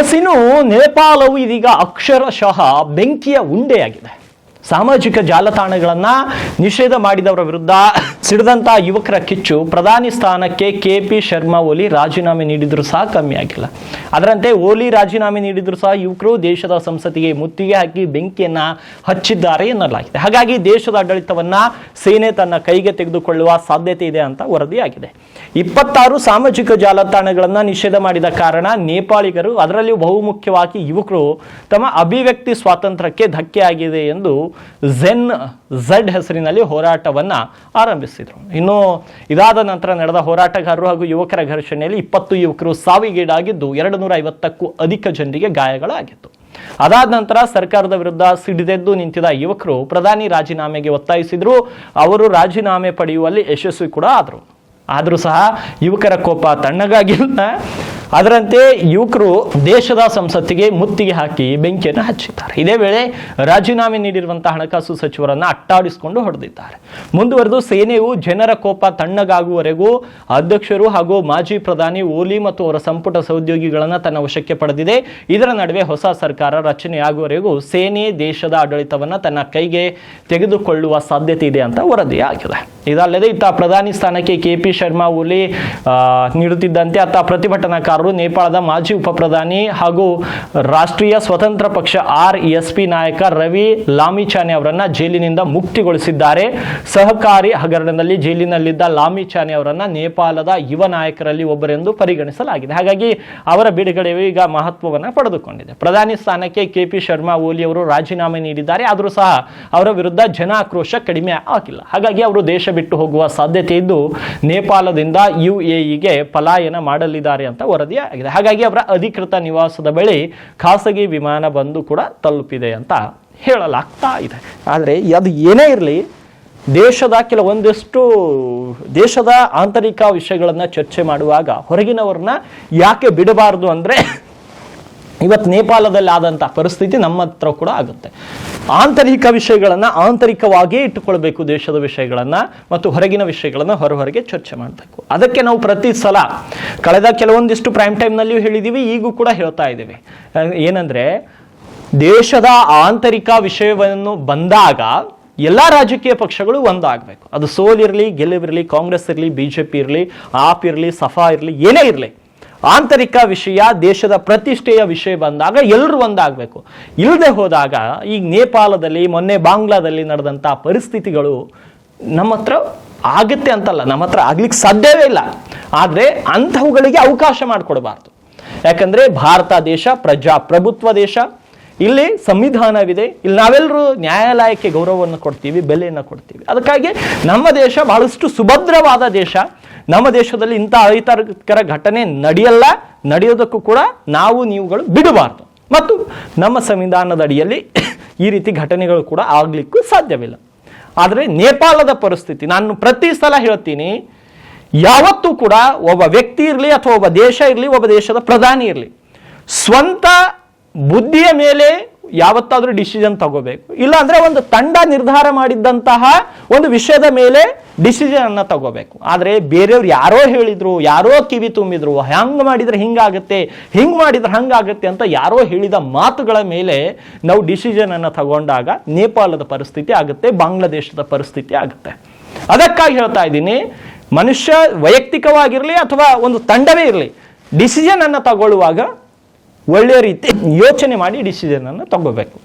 S ನೇಪಾಲವು ಇದೀಗ ಅಕ್ಷರಶಃ ಬೆಂಕಿಯ ಉಂಡೆಯಾಗಿದೆ. ಸಾಮಾಜಿಕ ಜಾಲತಾಣಗಳನ್ನು ನಿಷೇಧ ಮಾಡಿದವರ ವಿರುದ್ಧ ಸಿಡಿದಂತ ಯುವಕರ ಕಿಚ್ಚು ಪ್ರಧಾನಿ ಸ್ಥಾನಕ್ಕೆ ಕೆ ಪಿ ಶರ್ಮಾ ಓಲಿ ರಾಜೀನಾಮೆ ನೀಡಿದರೂ ಸಹ ಕಮ್ಮಿ ಆಗಿಲ್ಲ. ಅದರಂತೆ ಓಲಿ ರಾಜೀನಾಮೆ ನೀಡಿದರೂ ಸಹ ಯುವಕರು ದೇಶದ ಸಂಸತ್ತಿಗೆ ಮುತ್ತಿಗೆ ಹಾಕಿ ಬೆಂಕಿಯನ್ನು ಹಚ್ಚಿದ್ದಾರೆ ಎನ್ನಲಾಗಿದೆ. ಹಾಗಾಗಿ ದೇಶದ ಆಡಳಿತವನ್ನು ಸೇನೆ ತನ್ನ ಕೈಗೆ ತೆಗೆದುಕೊಳ್ಳುವ ಸಾಧ್ಯತೆ ಇದೆ ಅಂತ ವರದಿಯಾಗಿದೆ. ಇಪ್ಪತ್ತಾರು ಸಾಮಾಜಿಕ ಜಾಲತಾಣಗಳನ್ನ ನಿಷೇಧ ಮಾಡಿದ ಕಾರಣ ನೇಪಾಳಿಗರು ಅದರಲ್ಲಿಯೂ ಬಹುಮುಖ್ಯವಾಗಿ ಯುವಕರು ತಮ್ಮ ಅಭಿವ್ಯಕ್ತಿ ಸ್ವಾತಂತ್ರ್ಯಕ್ಕೆ ಧಕ್ಕೆ ಆಗಿದೆ ಎಂದು ಝೆನ್ ಝಡ್ ಹೆಸರಿನಲ್ಲಿ ಹೋರಾಟವನ್ನ ಆರಂಭಿಸಿದರು ಇನ್ನು ಇದಾದ ನಂತರ ನಡೆದ ಹೋರಾಟಗಾರರು ಹಾಗೂ ಯುವಕರ ಘರ್ಷಣೆಯಲ್ಲಿ ಇಪ್ಪತ್ತು ಯುವಕರು ಸಾವಿಗೀಡಾಗಿದ್ದು ಎರಡು ನೂರ ಐವತ್ತಕ್ಕೂ ಅಧಿಕ ಜನರಿಗೆ ಗಾಯಗಳಾಗಿತ್ತು. ಅದಾದ ನಂತರ ಸರ್ಕಾರದ ವಿರುದ್ಧ ಸಿಡಿದೆದ್ದು ನಿಂತಿದ್ದ ಯುವಕರು ಪ್ರಧಾನಿ ರಾಜೀನಾಮೆಗೆ ಒತ್ತಾಯಿಸಿದ್ರು. ಅವರು ರಾಜೀನಾಮೆ ಪಡೆಯುವಲ್ಲಿ ಯಶಸ್ವಿ ಕೂಡ ಆದರು. ಆದರೂ ಸಹ ಯುವಕರ ಕೋಪ ತಣ್ಣಗಾಗಿಲ್ಲ. ಅದರಂತೆ ಯುವಕರು ದೇಶದ ಸಂಸತ್ತಿಗೆ ಮುತ್ತಿಗೆ ಹಾಕಿ ಬೆಂಕಿಯನ್ನು ಹಚ್ಚಿದ್ದಾರೆ. ಇದೇ ವೇಳೆ ರಾಜೀನಾಮೆ ನೀಡಿರುವಂತಹ ಹಣಕಾಸು ಸಚಿವರನ್ನ ಅಟ್ಟಾಡಿಸಿಕೊಂಡು ಹೊಡೆದಿದ್ದಾರೆ. ಮುಂದುವರೆದು ಸೇನೆಯು ಜನರ ಕೋಪ ತಣ್ಣಗಾಗುವವರೆಗೂ ಅಧ್ಯಕ್ಷರು ಹಾಗೂ ಮಾಜಿ ಪ್ರಧಾನಿ ಓಲಿ ಮತ್ತು ಅವರ ಸಂಪುಟ ಸಹೋದ್ಯೋಗಿಗಳನ್ನು ತನ್ನ ವಶಕ್ಕೆ ಪಡೆದಿದೆ. ಇದರ ನಡುವೆ ಹೊಸ ಸರ್ಕಾರ ರಚನೆಯಾಗುವವರೆಗೂ ಸೇನೆ ದೇಶದ ಆಡಳಿತವನ್ನು ತನ್ನ ಕೈಗೆ ತೆಗೆದುಕೊಳ್ಳುವ ಸಾಧ್ಯತೆ ಇದೆ ಅಂತ ವರದಿಯಾಗಿದೆ. ಇದಲ್ಲದೆ ಇತ್ತ ಪ್ರಧಾನಿ ಸ್ಥಾನಕ್ಕೆ ಕೆ ಪಿ ಶರ್ಮಾ ಓಲಿ ನೀಡುತ್ತಿದ್ದಂತೆ ಅತ್ತ ಪ್ರತಿಭಟನಾಕಾರರು, ನೇಪಾಳದ ಮಾಜಿ ಉಪ ಪ್ರಧಾನಿ ಹಾಗೂ ರಾಷ್ಟ್ರೀಯ ಸ್ವತಂತ್ರ ಪಕ್ಷ ಆರ್ ಎಸ್ ಪಿ ನಾಯಕ ರವಿ ಲಾಮಿಚಾನೆ ಅವರನ್ನ ಜೈಲಿನಿಂದ ಮುಕ್ತಿಗೊಳಿಸಿದ್ದಾರೆ. ಸಹಕಾರಿ ಹಗರಣದಲ್ಲಿ ಜೈಲಿನಲ್ಲಿದ್ದ ಲಾಮಿಚಾನೆ ಅವರನ್ನ ನೇಪಾಳದ ಯುವ ನಾಯಕರಲ್ಲಿ ಒಬ್ಬರೆಂದು ಪರಿಗಣಿಸಲಾಗಿದೆ. ಹಾಗಾಗಿ ಅವರ ಬಿಡುಗಡೆ ಈಗ ಮಹತ್ವವನ್ನು ಪಡೆದುಕೊಂಡಿದೆ. ಪ್ರಧಾನಿ ಸ್ಥಾನಕ್ಕೆ ಕೆ ಪಿ ಶರ್ಮಾ ಓಲಿ ಅವರು ರಾಜೀನಾಮೆ ನೀಡಿದ್ದಾರೆ. ಆದರೂ ಸಹ ಅವರ ವಿರುದ್ಧ ಜನ ಆಕ್ರೋಶ ಕಡಿಮೆ ಆಗಿಲ್ಲ. ಹಾಗಾಗಿ ಅವರು ದೇಶ ಬಿಟ್ಟು ಹೋಗುವ ಸಾಧ್ಯತೆ ಇದ್ದು ನೇಪಾಳದಿಂದ ಯು ಎಇಗೆ ಪಲಾಯನ ಮಾಡಲಿದ್ದಾರೆ ಅಂತ ವರದಿಯಾಗಿದೆ ಹಾಗಾಗಿ ಅವರ ಅಧಿಕೃತ ನಿವಾಸದ ಬಳಿ ಖಾಸಗಿ ವಿಮಾನ ಬಂದು ಕೂಡ ತಲುಪಿದೆ ಅಂತ ಹೇಳಲಾಗ್ತಾ ಇದೆ. ಆದರೆ ಅದು ಏನೇ ಇರಲಿ, ದೇಶದ ಕೆಲವೊಂದಿಷ್ಟು, ದೇಶದ ಆಂತರಿಕ ವಿಷಯಗಳನ್ನು ಚರ್ಚೆ ಮಾಡುವಾಗ ಹೊರಗಿನವ್ರನ್ನ ಯಾಕೆ ಬಿಡಬಾರದು ಅಂದರೆ ಇವತ್ತು ನೇಪಾಳದಲ್ಲಿ ಆದಂತಹ ಪರಿಸ್ಥಿತಿ ನಮ್ಮ ಹತ್ರ ಕೂಡ ಆಗುತ್ತೆ. ಆಂತರಿಕ ವಿಷಯಗಳನ್ನು ಆಂತರಿಕವಾಗಿಯೇ ಇಟ್ಟುಕೊಳ್ಬೇಕು ದೇಶದ ವಿಷಯಗಳನ್ನು ಮತ್ತು ಹೊರಗಿನ ವಿಷಯಗಳನ್ನು ಹೊರ ಹೊರಗೆ ಚರ್ಚೆ ಮಾಡಬೇಕು. ಅದಕ್ಕೆ ನಾವು ಪ್ರತಿ ಸಲ ಕಳೆದ ಕೆಲವೊಂದಿಷ್ಟು ಪ್ರೈಮ್ ಟೈಮ್ನಲ್ಲಿಯೂ ಹೇಳಿದ್ದೀವಿ ಈಗೂ ಕೂಡ ಹೇಳ್ತಾ ಇದ್ದೀವಿ. ಏನಂದರೆ, ದೇಶದ ಆಂತರಿಕ ವಿಷಯವನ್ನು ಬಂದಾಗ ಎಲ್ಲ ರಾಜಕೀಯ ಪಕ್ಷಗಳು ಒಂದಾಗಬೇಕು. ಅದು ಸೋಲಿರಲಿ ಗೆಲುವಿರಲಿ ಕಾಂಗ್ರೆಸ್ ಇರಲಿ ಬಿ ಜೆ ಪಿ ಇರಲಿ, ಆಪ್ ಇರಲಿ, ಸಫಾ ಇರಲಿ, ಏನೇ ಇರಲಿ. ಆಂತರಿಕ ವಿಷಯ, ದೇಶದ ಪ್ರತಿಷ್ಠೆಯ ವಿಷಯ ಬಂದಾಗ ಎಲ್ಲರೂ ಒಂದಾಗಬೇಕು. ಇಲ್ಲದೆ ಹೋದಾಗ ಈಗ ನೇಪಾಳದಲ್ಲಿ, ಮೊನ್ನೆ ಬಾಂಗ್ಲಾದಲ್ಲಿ ನಡೆದಂಥ ಪರಿಸ್ಥಿತಿಗಳು ನಮ್ಮ ಹತ್ರ ಆಗುತ್ತೆ ಅಂತಲ್ಲ, ನಮ್ಮ ಹತ್ರ ಆಗ್ಲಿಕ್ಕೆ ಸಾಧ್ಯವೇ ಇಲ್ಲ. ಆದರೆ ಅಂಥವುಗಳಿಗೆ ಅವಕಾಶ ಮಾಡಿಕೊಡಬಾರ್ದು. ಯಾಕಂದರೆ ಭಾರತ ದೇಶ ಪ್ರಜಾಪ್ರಭುತ್ವ ದೇಶ. ಇಲ್ಲಿ ಸಂವಿಧಾನವಿದೆ, ಇಲ್ಲಿ ನಾವೆಲ್ಲರೂ ನ್ಯಾಯಾಲಯಕ್ಕೆ ಗೌರವವನ್ನು ಕೊಡ್ತೀವಿ, ಬೆಲೆಯನ್ನು ಕೊಡ್ತೀವಿ. ಅದಕ್ಕಾಗಿ ನಮ್ಮ ದೇಶ ಬಹಳಷ್ಟು ಸುಭದ್ರವಾದ ದೇಶ. ನಮ್ಮ ದೇಶದಲ್ಲಿ ಇಂಥ ಅಹಿತಕರ ಘಟನೆ ನಡೆಯಲ್ಲ, ನಡೆಯೋದಕ್ಕೂ ಕೂಡ ನಾವು ನೀವುಗಳು ಬಿಡಬಾರ್ದು. ಮತ್ತು ನಮ್ಮ ಸಂವಿಧಾನದ ಅಡಿಯಲ್ಲಿ ಈ ರೀತಿ ಘಟನೆಗಳು ಕೂಡ ಆಗಲಿಕ್ಕೂ ಸಾಧ್ಯವಿಲ್ಲ. ಆದರೆ ನೇಪಾಳದ ಪರಿಸ್ಥಿತಿ, ನಾನು ಪ್ರತಿ ಸಲ ಹೇಳ್ತೀನಿ, ಯಾವತ್ತೂ ಕೂಡ ಒಬ್ಬ ವ್ಯಕ್ತಿ ಇರಲಿ ಅಥವಾ ಒಬ್ಬ ದೇಶ ಇರಲಿ, ಒಬ್ಬ ದೇಶದ ಪ್ರಧಾನಿ ಇರಲಿ, ಸ್ವಂತ ಬುದ್ಧಿಯ ಮೇಲೆ ಯಾವತ್ತಾದ್ರೂ ಡಿಸಿಷನ್ ತಗೋಬೇಕು. ಇಲ್ಲ ಅಂದ್ರೆ ಒಂದು ತಂಡ ನಿರ್ಧಾರ ಮಾಡಿದ್ದಂತಹ ಒಂದು ವಿಷಯದ ಮೇಲೆ ಡಿಸಿಷನ್ ಅನ್ನ ತಗೋಬೇಕು. ಆದ್ರೆ ಬೇರೆಯವ್ರು ಯಾರೋ ಹೇಳಿದ್ರು, ಯಾರೋ ಕಿವಿ ತುಂಬಿದ್ರು ಹಂಗ್ ಮಾಡಿದ್ರೆ ಹಿಂಗಾಗುತ್ತೆ ಹಿಂಗ್ ಮಾಡಿದ್ರೆ ಹಂಗಾಗುತ್ತೆ ಅಂತ ಯಾರೋ ಹೇಳಿದ ಮಾತುಗಳ ಮೇಲೆ ನಾವು ಡಿಸಿಷನ್ ಅನ್ನ ತಗೊಂಡಾಗ ನೇಪಾಳದ ಪರಿಸ್ಥಿತಿ ಆಗುತ್ತೆ, ಬಾಂಗ್ಲಾದೇಶದ ಪರಿಸ್ಥಿತಿ ಆಗುತ್ತೆ. ಅದಕ್ಕಾಗಿ ಹೇಳ್ತಾ ಇದ್ದೀನಿ, ಮನುಷ್ಯ ವೈಯಕ್ತಿಕವಾಗಿರಲಿ ಅಥವಾ ಒಂದು ತಂಡವೇ ಇರಲಿ, ಡಿಸಿಷನ್ ಅನ್ನು ತಗೊಳ್ಳುವಾಗ ಒಳ್ಳೆಯ ರೀತಿ ಯೋಚನೆ ಮಾಡಿ ಡಿಸಿಷನನ್ನು ತಗೋಬೇಕು.